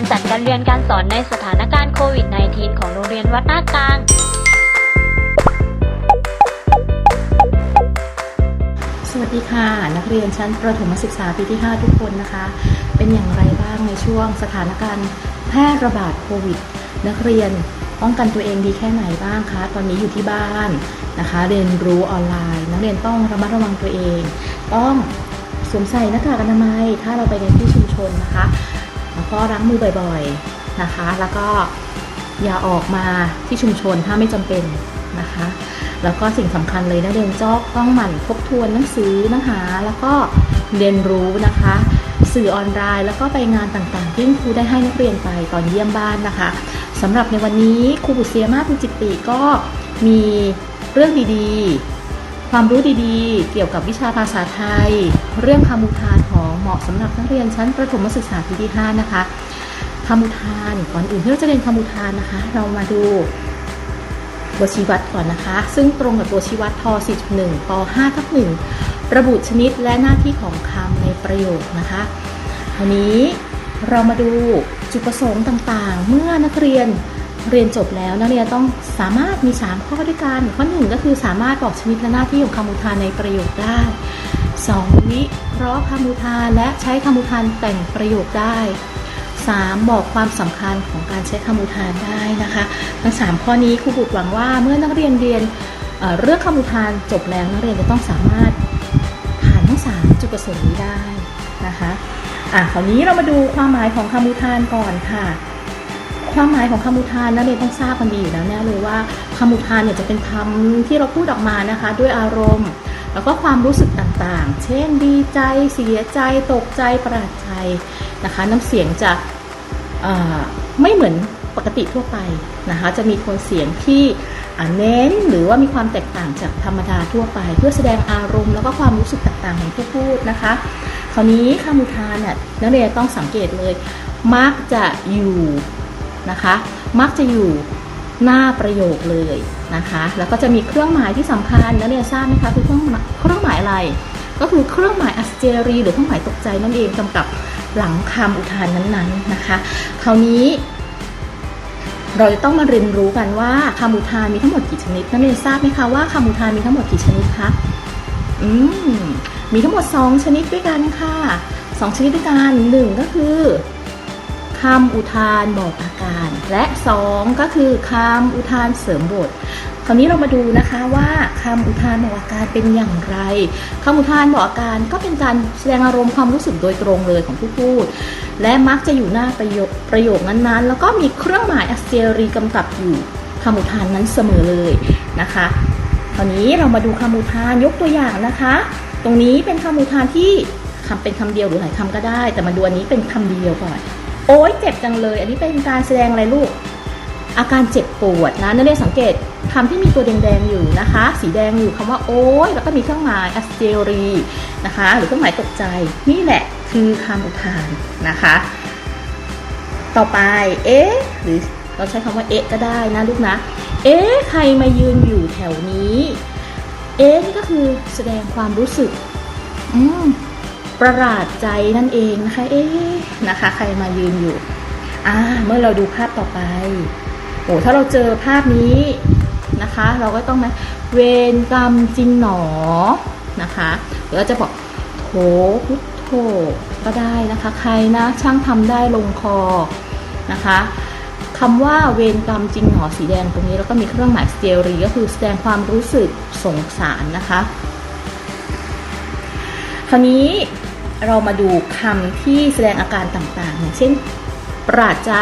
การจัดการเรียนการสอนในสถานการณ์โควิด -19 ของโรงเรียนวัดหน้ากลาง สวัสดีค่ะ นักเรียนชั้นประถมศึกษาปีที่ 5 ทุกคนนะคะ เป็นอย่างไรบ้างในช่วงสถานการณ์แพร่ระบาดโควิด นักเรียนป้องกันตัวเองดีแค่ไหนบ้างคะ ตอนนี้อยู่ที่บ้านนะคะ เรียนรู้ออนไลน์ นักเรียนต้องระมัดระวังตัวเอง ต้องสวมใส่หน้ากากอนามัย ถ้าเราไปในที่ชุมชนนะคะ ก็ล้างมือบ่อยๆนะคะ แล้วก็อย่าออกมาที่ชุมชนถ้าไม่จำเป็นนะคะ แล้วก็สิ่งสำคัญเลยนักเรียนจอกต้องหมั่นทบทวนหนังสือนะคะ แล้วก็เรียนรู้นะคะ สื่อออนไลน์ แล้วก็ไปงานต่างๆ ที่ครูได้ให้นักเรียนไปตอนเยี่ยมบ้านนะคะสำหรับในวันนี้ครูบุษเซียมาภูจิตติก็มีเรื่องดีๆ ความรู้ดีๆ เกี่ยวกับวิชาภาษาไทย เรื่องคำอุทานของเหมาะสำหรับนักเรียนชั้นประถมศึกษาปีที่ 5 นะคะคำอุทานก่อนอื่นที่เราจะเรียนคำอุทานนะคะ เรามาดูตัวชี้วัดก่อนนะคะ ซึ่งตรงกับตัวชี้วัดท4.1ป5ทับ1ระบุชนิดและหน้าที่ของคำในประโยคนะคะคราวนี้เรามาดูจุดประสงค์ต่างๆ เมื่อนักเรียน เรียนจบแล้วนักเรียนต้องสามารถมี 3 ข้อด้วยกัน ข้อ 1 ก็คือสามารถบอกชนิดและหน้าที่ของคำอุทานในประโยคได้ 2. วิเคราะห์คำอุทานและใช้คำอุทานแต่งประโยคได้ 3. บอกความสำคัญของการใช้คำอุทานได้นะคะ ทั้ง 3 ข้อนี้ครูบุตรหวังว่าเมื่อนักเรียนเรียนเเรื่องคำอุทานจบแล้วนักเรียนจะต้องสามารถผ่านทั้ง 3 จุดประสงค์นี้ได้นะคะอะคราวนี้เรามาดูความหมายของคำอุทานก่อนค่ะ ความหมายของคำอุทานนักเรียนต้องทราบกันดีอยู่แล้วแน่เลยว่าคำอุทานเนี่ยจะเป็นคำที่เราพูดออกมานะคะ ด้วยอารมณ์ แล้วก็ความรู้สึกต่างๆ เช่นดีใจเสียใจตกใจประหลาดใจนะคะน้ำเสียงจะไม่เหมือนปกติทั่วไปนะคะจะมีโทนเสียงที่เน้นหรือว่ามีความแตกต่างจากธรรมดาทั่วไป เพื่อแสดงอารมณ์แล้วก็ความรู้สึกต่างๆของผู้พูดนะคะ คราวนี้คำอุทานเนี่ยนักเรียนต้องสังเกตเลย มักจะอยู่ นะคะ มักจะอยู่หน้าประโยคเลยนะคะ แล้วก็จะมีเครื่องหมายที่สำคัญนักเรียนทราบไหมคะคือเครื่องเครื่องหมายอะไร ก็คือเครื่องหมายอัสเจรี หรือเครื่องหมายตกใจนั่นเองกำกับหลังคำอุทานนั้นๆนะคะ คราวนี้ เราจะต้องมาเรียนรู้กันว่าคำอุทานมีทั้งหมดกี่ชนิดนักเรียนทราบไหมคะว่าคำอุทานมีทั้งหมดกี่ชนิดคะอืมมีทั้งหมด 2 ชนิดด้วยกันค่ะ 2 ชนิดด้วยกันหนึ่งก็คือ คำอุทานบอกอาการ และ 2 ก็คือคำอุทานเสริมบทคราวนี้เรามาดูนะคะว่าคำอุทานบอกอาการเป็นอย่างไรคำอุทานบอกอาการก็เป็นการแสดงอารมณ์ความรู้สึกโดยตรงเลยของผู้พูด และมักจะอยู่หน้าประโยคประโยคนั้นๆ แล้วก็มีเครื่องหมายอักเซรีกำกับอยู่คำอุทานนั้นเสมอเลยนะคะคราวนี้เรามาดูคำอุทานยกตัวอย่างนะคะ ตรงนี้เป็นคำอุทานที่คำเป็นคำเดียวหรือหลายคำก็ได้ แต่มาดูอันนี้เป็นคำเดียวก่อน โอ๊ยเจ็บจังเลย อันนี้เป็นการแสดงอะไรลูก อาการเจ็บปวดนะนักเรียนสังเกตคำที่มีตัวแดงๆอยู่นะคะ สีแดงอยู่คำว่าโอ๊ยแล้วก็มีเครื่องหมายอัสเจรีนะคะ หรือเครื่องหมายตกใจ นี่แหละคือคำอุทานนะคะ ต่อไป เอ๊ะหรือเราใช้คำว่าเอ๊ะก็ได้นะลูกนะ เอ๊ะใครมายืนอยู่แถวนี้ เอ๊ะนี่ก็คือแสดงความรู้สึก อืม ประหลาดใจนั่นเองนะคะ เอ๊ะนะคะ ใครมายืนอยู่ อ่า เมื่อเราดูภาพต่อไป โอ้ถ้าเราเจอภาพนี้นะคะ เราก็ต้องไหมเวรกรรมจริงหนอนะคะหรือเราจะบอกโถพุทโธก็ได้นะคะ ใครนะ ช่างทำได้ลงคอนะคะคำว่าเวรกรรมจริงหนอสีแดงตรงนี้แล้วก็มีเครื่องหมายสเตอรีก็คือแสดงความรู้สึกสงสารนะคะคราวนี้ เรามาดูคำที่แสดงอาการต่างๆ อย่างเช่น ประหลาดใจ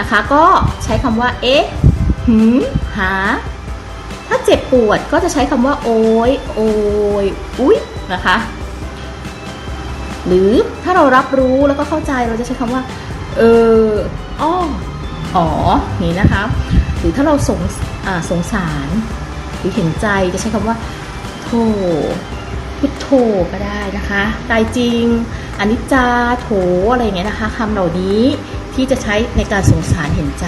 นะคะ ก็ใช้คำว่า เอ๊ะ หืม หา ถ้าเจ็บปวดก็จะใช้คำว่า โอยโอยอุ๊ย นะคะ หรือถ้าเรารับรู้แล้วก็เข้าใจเราจะใช้คำว่า เอออ้ออ๋อ นี่นะคะ หรือถ้าเราสงสงสาร หรือเห็นใจจะใช้คำว่า โธ พุทโธก็ได้นะคะตายจริงอนิจจาโถอะไรเงี้ยนะคะคำเหล่านี้ที่จะใช้ในการสงสารเห็นใจ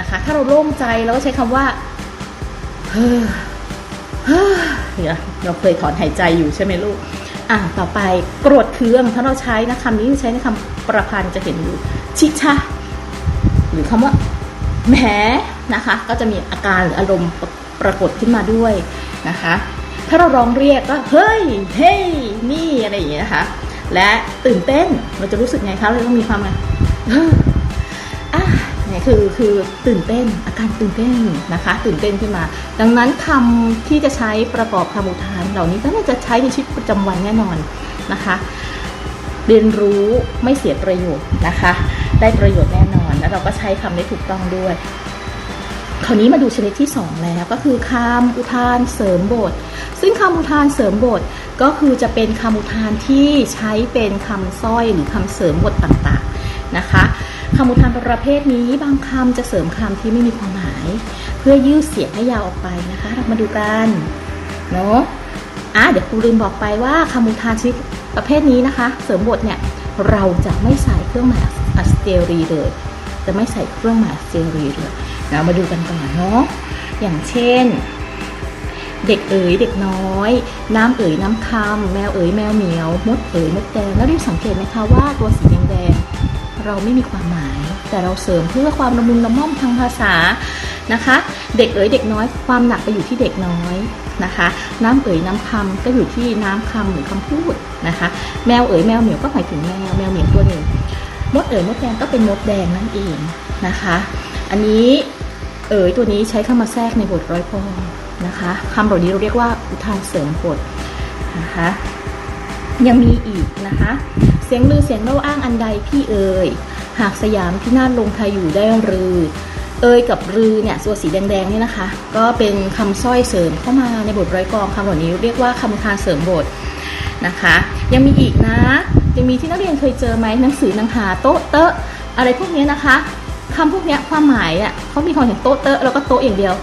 นะคะ ถ้าเราโล่งใจเราก็ใช้คำว่าเฮ้อเฮ้อเนี่ยเราเคยถอนหายใจอยู่ใช่ไหมลูกอะต่อไปโกรธเคืองถ้าเราใช้นะคำนี้ใช้ในคำประพันธ์จะเห็นอยู่ชิชะหรือคำว่าแหมนะคะ ก็จะมีอาการหรืออารมณ์ปรากฏขึ้นมาด้วยนะคะ ถ้าเราร้องเรียกก็เฮ้ย เฮ้ย นี่อะไรอย่างเงี้ยนะคะ และตื่นเต้นเราจะรู้สึกไงคะเราต้องมีความไงอะเนี่ยคือคือตื่นเต้นอาการตื่นเต้นนะคะ ตื่นเต้นขึ้นมา ดังนั้นคำที่จะใช้ประกอบคำอุทาน เหล่านี้ก็น่าจะใช้ในชีวิตประจำวันแน่นอนนะคะ เรียนรู้ไม่เสียประโยชน์นะคะ ได้ประโยชน์แน่นอน แล้วเราก็ใช้คำได้ถูกต้องด้วย คราวนี้มาดูชนิดที่ 2 แล้วก็คือคำอุทานเสริมบท ซึ่งคำอุทานเสริมบทก็คือจะเป็นคำอุทานที่ใช้เป็นคำสร้อยหรือคำเสริมบทต่างๆนะคะคำอุทานประเภทนี้บางคำจะเสริมคำที่ไม่มีความหมาย เพื่อยืดเสียงให้ยาวออกไปนะคะ เรามาดูกันเนาะอะเดี๋ยวครูลืมบอกไปว่าคำอุทานชนิดประเภทนี้นะคะ เสริมบทเนี่ยเราจะไม่ใส่เครื่องหมายอัสเตรีเลย จะไม่ใส่เครื่องหมายอัสเตรีเลย เรามาดูกันก่อนเนาะอย่างเช่น เด็กเอ๋ยเด็กน้อย น้ำเอ๋ยน้ำคำแมวเอ๋ยแมวเหมียวมดเอ๋ยมดแดงแล้วรีบสังเกตไหมคะว่าตัวสีแดงเราไม่มีความหมาย แต่เราเสริมเพื่อความละมุนละม่อมทางภาษานะคะ เด็กเอ๋ยเด็กน้อยความหนักไปอยู่ที่เด็กน้อยนะคะ น้ำเอ๋ยน้ำคำก็อยู่ที่น้ำคำหรือคำพูดนะคะ แมวเอ๋ยแมวเหมียวก็หมายถึงแมวแมวเหมียวตัวหนึ่งมดเอ๋ยมดแดงก็เป็นมดแดงนั่นเองนะคะ อันนี้ เอ๋ยตัวนี้ใช้เข้ามาแทรกในบทร้อยพอนะคะคำเหล่านี้เราเรียกว่าอุทานเสริมบทนะคะยังมีอีกนะคะ เสียงลือเสียงเล่าอ้างอันใดพี่เอ๋ยหากสยามพินาศลงไทยอยู่ได้รือ เอยกับรือเนี่ยตัวสีแดงๆเนี่ยนะคะ ก็เป็นคำสร้อยเสริมเข้ามาในบทร้อยกรองคำเหล่านี้เรียกว่าคำทานเสริมบทนะคะ ยังมีอีกนะยังมีที่นักเรียนเคยเจอไหมหนังสือนังหาโต๊ะเตอะอะไรพวกนี้นะคะ คำพวกนี้ความหมายอะเขามีความเห็นโต๊ะเตอะแล้วก็โต๊ะอย่างเดียว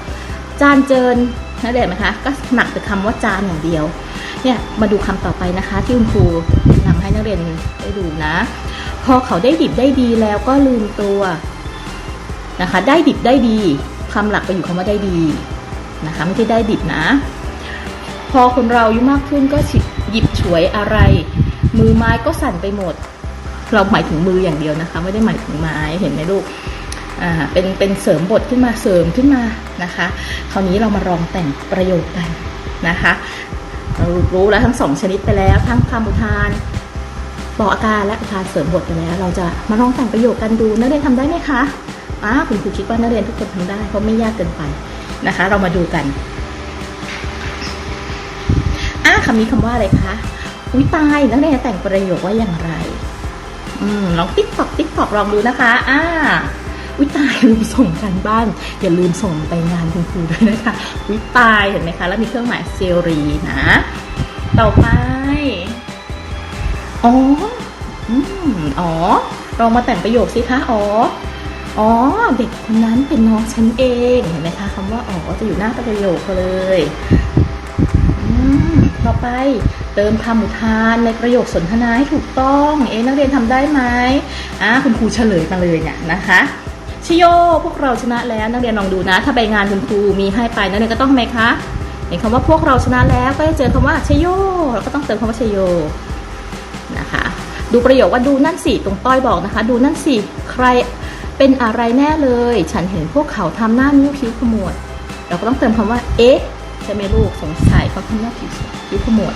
จานเจินนะเด็กไหมคะ ก็หนักแต่คำว่าจานอย่างเดียว เนี่ยมาดูคำต่อไปนะคะ ที่คุณครูนำให้นักเรียนได้ดูนะ พอเขาได้ดิบได้ดีแล้วก็ลืมตัวนะคะ ได้ดิบได้ดีคำหลักไปอยู่คำว่าได้ดีนะคะ ไม่ใช่ได้ดิบนะ พอคนเราอายุมากขึ้นก็หยิบฉวยอะไร มือไม้ก็สั่นไปหมด เราหมายถึงมืออย่างเดียวนะคะ ไม่ได้หมายถึงไม้เห็นไหมลูก อ่าเป็นเป็นเสริมบทขึ้นมาเสริมขึ้นมานะคะ คราวนี้เรามาลองแต่งประโยคกันนะคะเรารู้แล้วทั้งสองชนิดไปแล้วทั้งคำอุทานบอกอาการและอุทานเสริมบทไปแล้ว เราจะมาลองแต่งประโยคกันดูนักเรียนทำได้ไหมคะอ่าคุณครูคิดว่านักเรียนทุกคนทำได้เพราะไม่ยากเกินไปนะคะ เรามาดูกันอ่าคำนี้คำว่าอะไรคะอุ้ยตายนักเรียนจะแต่งประโยคว่าอย่างไร อืมลองติ๊กตอกติ๊กตอกลองดูนะคะ อ่า วิตายลืมส่งกันบ้าน อย่าลืมส่งไปงานคุณครูด้วยนะคะ วิตายเห็นไหมคะ แล้วมีเครื่องหมายเซรีนะ ต่อไป อ๋อ อืมอ๋อลองมาแต่งประโยคสิคะอ๋ออ๋อ เด็กคนนั้นเป็นน้องฉันเองเห็นไหมคะคำว่าอ๋อจะอยู่หน้าประโยคเลยอต่อไปเติมคำอุทานในประโยคสนทนาให้ถูกต้อง เอ๊ะนักเรียนทำได้ไหมอ่าคุณครูเฉลยมาเลยเนี่ยนะคะ ชโยพวกเราชนะแล้วนักเรียนลองดูนะ ถ้าไปงานคุณครูมีให้ไปนักเรียนก็ต้องไหมคะ เห็นคำว่าพวกเราชนะแล้วก็จะเจอคำว่าชโยเราก็ต้องเติมคำว่าชโยนะคะดูประโยคว่าดูนั่นสิตรงต้อยบอกนะคะ ดูนั่นสิใครเป็นอะไรแน่เลย ฉันเห็นพวกเขาทำหน้านิ้วคิ้วขมวด เราก็ต้องเติมคำว่าเอ๊ะใช่ไหมลูกสงสัยเขาทำหน้าคิ้วคิ้วขมวด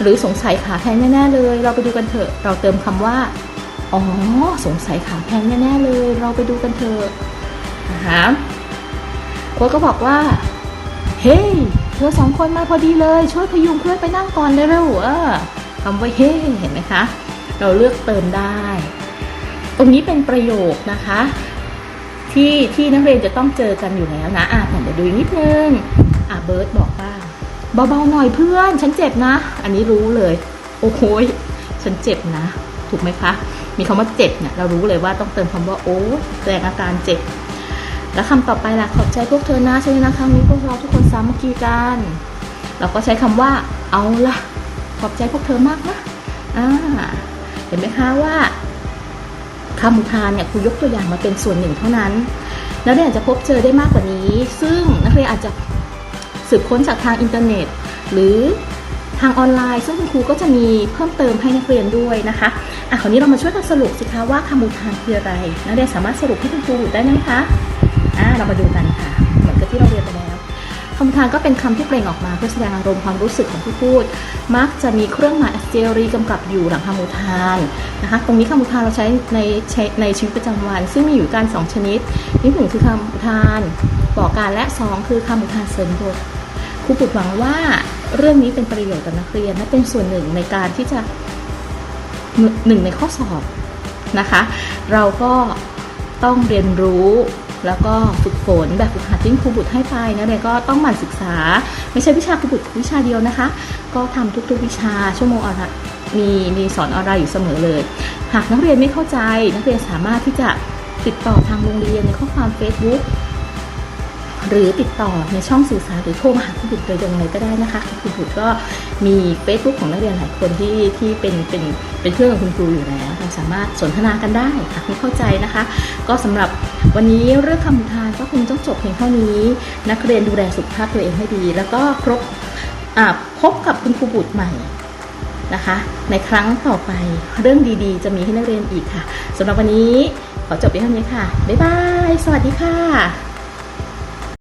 หรือสงสัยขาแพงแน่ๆเลย เราไปดูกันเถอะเราเติมคำว่า อ๋อ สงสัยขาแพงแน่ๆเลย เราไปดูกันเถอะนะคะโค้ชก็บอกว่า เฮ้ยเธอสองคนมาพอดีเลย ช่วยพยุงเพื่อนไปนั่งก่อนเร็วๆเออคำว่าเฮ้เห็นไหมคะ เราเลือกเติมได้ ตรงนี้เป็นประโยคนะคะ ที่ที่นักเรียนจะต้องเจอกันอยู่แล้วนะ อะเดี๋ยวดูอีกนิดนึง อะเบิร์ตบอกว่าเบาๆหน่อยเพื่อน ฉันเจ็บนะ อันนี้รู้เลย โอ้โหฉันเจ็บนะ ถูกไหมคะ มีคำว่าเจ็บเนี่ยเรารู้เลยว่าต้องเติมคำว่าโอ้แสดงอาการเจ็บ แล้วคำต่อไปล่ะขอบใจพวกเธอนะใช่ไหมนะครั้งนี้พวกเราทุกคนสามัคคีกันเราก็ใช้คำว่าเอาล่ะขอบใจพวกเธอมากนะอ่าเห็นไหมคะว่าคำอุทานเนี่ยครูยกตัวอย่างมาเป็นส่วนหนึ่งเท่านั้นแล้วเนี่ยอาจจะพบเจอได้มากกว่านี้ ซึ่งนักเรียนอาจจะสืบค้นจากทางอินเทอร์เน็ต หรือ ทางออนไลน์ ซึ่งคุณครูก็จะมีเพิ่มเติมให้นักเรียนด้วยนะคะอะคราวนี้เรามาช่วยกันสรุปสิคะว่าคำอุทานคืออะไรนักเรียนสามารถสรุปให้คุณครูได้ไหมคะอ่าเรามาดูกันค่ะ เหมือนกับที่เราเรียนไปแล้วคำอุทานก็เป็นคำที่เปล่งออกมาเพื่อแสดงอารมณ์ความรู้สึกของผู้พูด มักจะมีเครื่องหมายอักเจรีกำกับอยู่หลังคำอุทานนะคะตรงนี้คำอุทานเราใช้ในในชีวิตประจำวัน ซึ่งมีอยู่การสองชนิดนี่หนึ่งคือคำอุทานบอกการและสองคือคำอุทานเสริมบทครูปุดหวังว่า เรื่องนี้เป็นประโยชน์ต่อนักเรียนและเป็นส่วนหนึ่งในการที่จะหนึ่งในข้อสอบนะคะ เราก็ต้องเรียนรู้แล้วก็ฝึกฝนแบบฝึกหัดที่ครูบุตรให้ไปนะเด็กก็ต้องหมั่นศึกษา ไม่ใช่วิชาครูบุตรวิชาเดียวนะคะ ก็ทำทุกๆวิชาชั่วโมงออนไลน์มีมีสอนออนไลน์อยู่เสมอเลย หากนักเรียนไม่เข้าใจ นักเรียนสามารถที่จะติดต่อทางโรงเรียนในข้อความ Facebook หรือติดต่อในช่องสื่อสารหรือโทรมาหาคุณบุตรโดยตรงเลยก็ได้นะคะคุณบุตรก็มี Facebook ของนักเรียนหลายคนที่ที่เป็นเป็นเป็นเพื่อนกับคุณครูอยู่แล้วเราสามารถสนทนากันได้หากไม่เข้าใจนะคะ ก็สำหรับวันนี้เรื่องคำทานก็คงต้องจบเพียงเท่านี้ นักเรียนดูแลสุขภาพตัวเองให้ดี แล้วก็ครบพบกับคุณครูบุตรใหม่นะคะ ในครั้งต่อไปเรื่องดีๆ จะมีให้นักเรียนอีกค่ะสำหรับวันนี้ขอจบเพียงเท่านี้ค่ะ บ๊ายบาย สวัสดีค่ะ